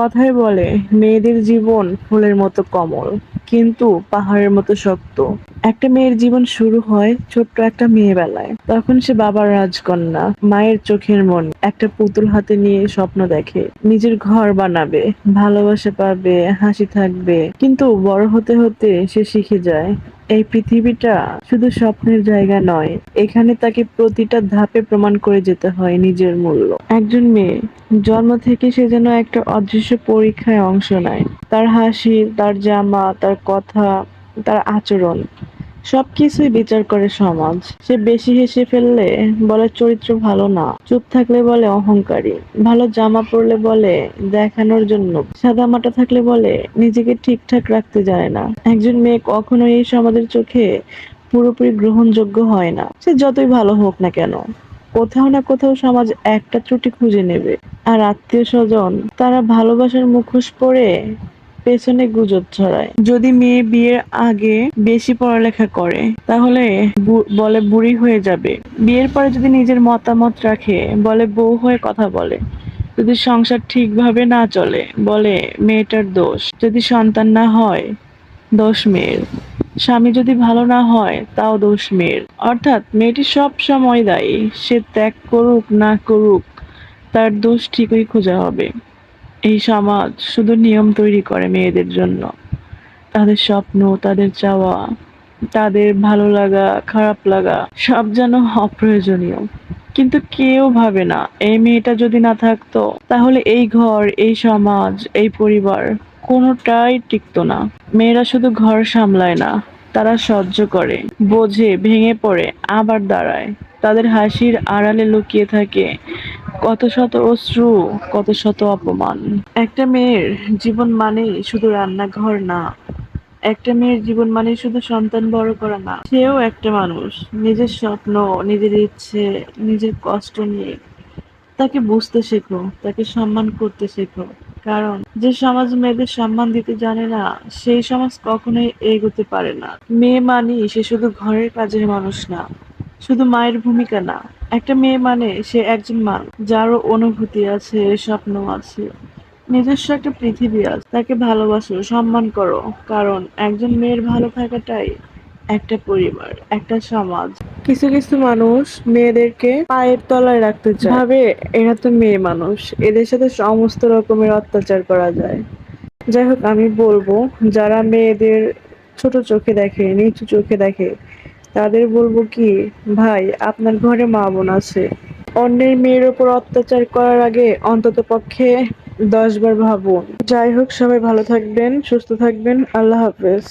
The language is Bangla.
কথায় বলে, মেয়েদের জীবন ফুলের মতো কমল, কিন্তু পাহাড়ের মতো শক্ত। একটা মেয়ের জীবন শুরু হয় ছোট্ট একটা মেয়ে বেলায় তখন সে বাবার রাজকন্যা, মায়ের চোখের মন। একটা পুতুল হাতে নিয়ে স্বপ্ন দেখে, নিজের ঘর বানাবে, ভালোবাসা পাবে, হাসি থাকবে। কিন্তু বড় হতে হতে সে শিখে যায় এই পৃথিবীটা শুধু স্বপ্নের জায়গা নয়, এখানে তাকে প্রতিটা ধাপে প্রমাণ করে যেতে হয় নিজের মূল্য। একজন মেয়ে, জন্ম থেকে সে যেন একটা অদৃশ্য পরীক্ষায় অংশ নেয়। তার হাসি, তার জামা, তার কথা, তার আচরণ। সবকিছুই বিচার করে সমাজ। সে বেশি হেসে ফেললে বলে চরিত্র ভালো না। চুপ থাকলে বলে অহংকারী। ভালো জামা পরলে বলে দেখানোর জন্য। সাদা মাটা থাকলে বলে নিজেকে ঠিকঠাক রাখতে জানে না। একজন মেয়ে কখনো এই সমাজের চোখে পুরোপুরি গ্রহণযোগ্য হয় না। সে যতই ভালো হোক না কেন, কোথাও না কোথাও সমাজ একটা ত্রুটি খুঁজে নেবে। আর আত্মীয় স্বজন তারা ভালোবাসার মুখোশ পরে পেছনে গুজব ছড়ায়। যদি মেয়ে বিয়ের আগে বেশি পড়ালেখা করে, তাহলে বলে বুড়ি হয়ে যাবে। বিয়ের পরে যদি নিজের মতামত রাখে, বলে বউ হয়ে কথা বলে। যদি সংসার ঠিকভাবে না চলে, বলে মেয়েটার দোষ। যদি সন্তান না হয়, দোষ মেয়ের। স্বামী যদি ভালো না হয়, তাও দোষ মেয়ের। অর্থাৎ মেয়েটি সব সময় দায়ী। সে ত্যাগ করুক না করুক, তার দোষ ঠিকই খোঁজা হবে। এই সমাজ শুধু নিয়ম তৈরি করে মেয়েদের জন্য। তাদের স্বপ্ন, তাদের চাওয়া, তাদের ভালো লাগা, খারাপ লাগা, সব যেন অপ্রয়োজনীয়। কিন্তু কেউ ভাবে না, এই মেয়েটা যদি না থাকতো, তাহলে এই ঘর, এই সমাজ, এই পরিবার কোনোটাই টিকতো না। মেয়েরা শুধু ঘর সামলায় না, তারা সহ্য করে, বোঝে, ভেঙে পড়ে, আবার দাঁড়ায়। তাদের হাসির আড়ালে লুকিয়ে থাকে কত শত অশ্রু, কত শত অপমান। একটা মেয়ের জীবন মানেই শুধু রান্নাঘর না। একটা মেয়ের জীবন মানে শুধু সন্তান বড় করা না। সেও একটা মানুষ, নিজের স্বপ্ন, নিজের ইচ্ছে, নিজের কষ্ট নিয়ে। তাকে বুঝতে শেখো, তাকে সম্মান করতে শেখো। কারণ যে সমাজ মেয়েদের সম্মান দিতে জানে না, সেই সমাজ কখনোই এগোতে পারে না। মেয়ে মানি সে শুধু ঘরের কাজের মানুষ না, শুধু মায়ের ভূমিকা না। একটা মেয়ে মানে সে একজন মা যারও অনুভূতি আছে, স্বপ্ন আছে, নিজস্ব একটা পৃথিবী আছে। তাকে ভালোবাসো, সম্মান করো, কারণ একজন মেয়ের ভালো থাকাটাই একটা পরিবার, একটা সমাজ। কিছু কিছু মানুষ মেয়েদেরকে পায়ের তলায় রাখতে চায়। ভাবে, এরা তো মেয়ে মানুষ, এদের সাথে সমস্ত রকমের অত্যাচার করা যায়। যাই হোক, আমি বলব, যারা মেয়েদের ছোট চোখে দেখে, নিচু চোখে দেখে তাদের বলব কি, ভাই, আপনার ঘরে মা বোন আছে। অন্যের মেয়ের ওপর অত্যাচার করার আগে অন্তত পক্ষে দশ বার ভাবুন। যাই হোক, সবাই ভালো থাকবেন, সুস্থ থাকবেন। আল্লাহ হাফেজ।